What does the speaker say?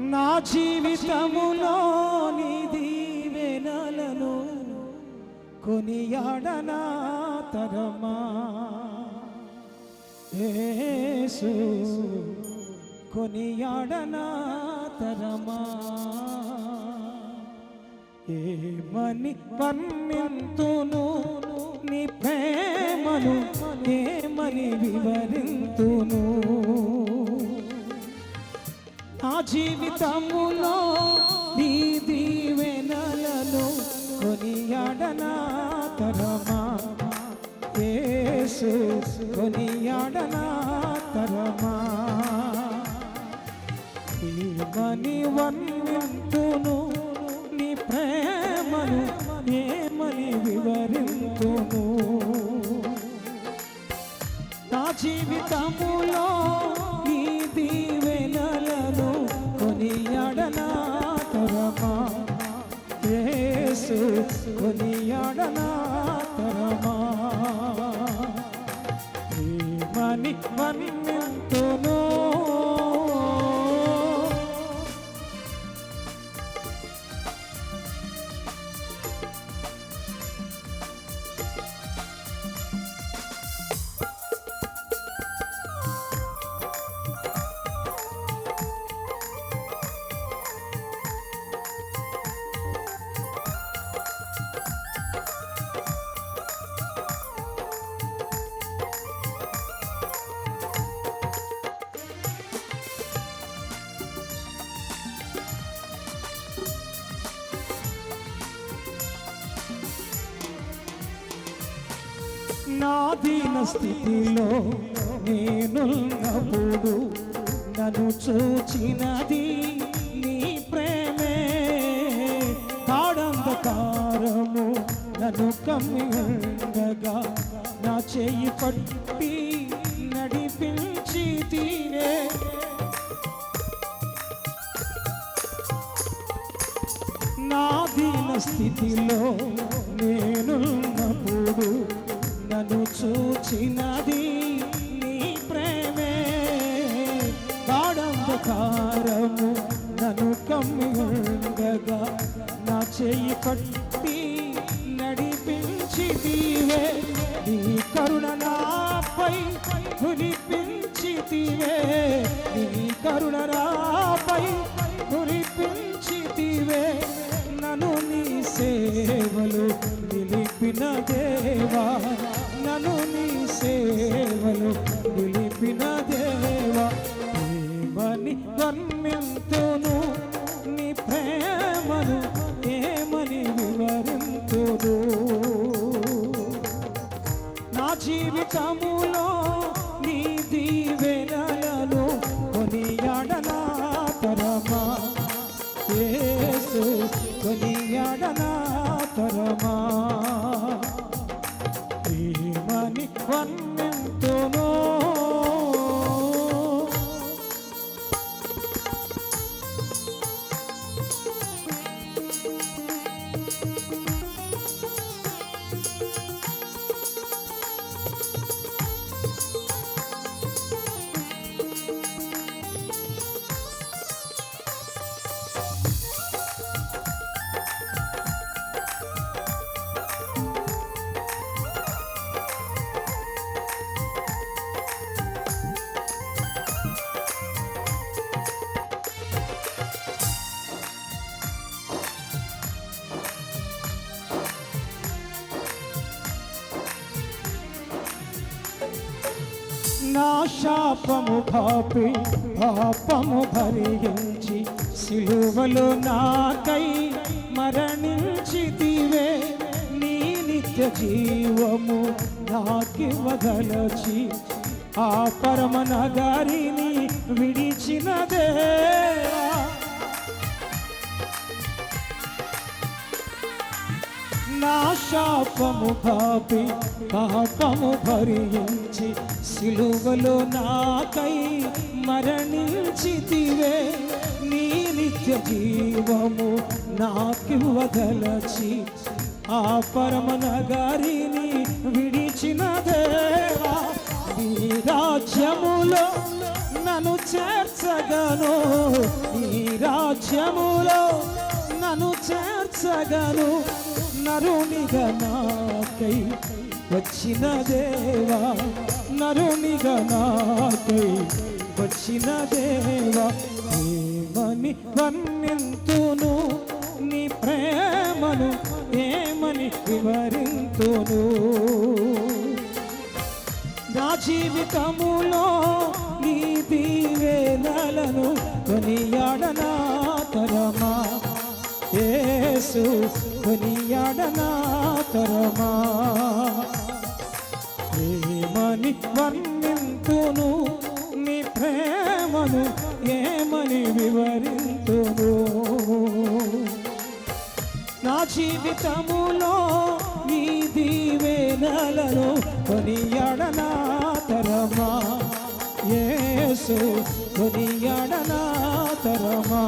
నా జీవితములో నీ దీవెనలను కొనియాడనా తరమా? ఏసు కొనియాడనా తరమా? ఏమని వర్ణింతును నీ ప్రేమను ఏమని వివరింతును? నా జీవితములో నీ దీవెనలను కొనియాడనా తరమా? యేసు కొనియాడనా తరమా? మని వర్ణింతును యేసు కొనియాడనా తరమా ఏమని నా దీన స్థితిలో నేనున్నప్పుడు నన్ను చూచినది నీ ప్రేమే. కాడంధకారము నన్ను కమ్మిగా నా చెయ్యి పట్టి నడిపించి తీరే. నా దీన స్థితిలో నేనున్నప్పుడు నన్ను చూచినది నీ ప్రేమే. గాఢంధకారము నన్ను కమ్మి ఉండగా నా చెయ్యి పట్టి నడిపించి తీవే నీ కరుణ నాపై కురిపించి తీవే నీ కరుణ నాపై కురిపించి తీవే నన్ను నీ సేవలు నిలిపిన దేవా. కొనియాడనా తరమా? ఏమని వర్ణింతును నా శాపము పాపి పాపము భరించి సిలువలు నాకై మరణించితివే. నీ నిత్య జీవము నాకివ్వగలచి ఆ పరమ నగరిని విడిచినదే. నా శాపము పాపి పాపము భరించి సిలువలో నాకై మరణించితివే. నీ నిత్య జీవము నాకివ్వగలచి ఆ పరమ నగరిని విడిచిన దేవా. నీ రాజ్యములో నన్ను చేర్చగను ఈ రాజ్యములో నన్ను చేర్చగను. నరునిగా నాకై వచ్చిన దేవా నరునిగా నాకై వచ్చిన దేవా ఏమని వర్ణింతును నీ ప్రేమను ఏమని వివరింతును? నా జీవితములో నీ దీవేదలను కొనియాడనా తరమా యేసు కొనియాడనా తరమా? ప్రేమని వర్ణింతును నీ ప్రేమను ఏమని వివరింతును? నా జీవితములో నీ దీవెనలను కొనియాడనా తరమా? యేసు కొనియాడనా తరమా?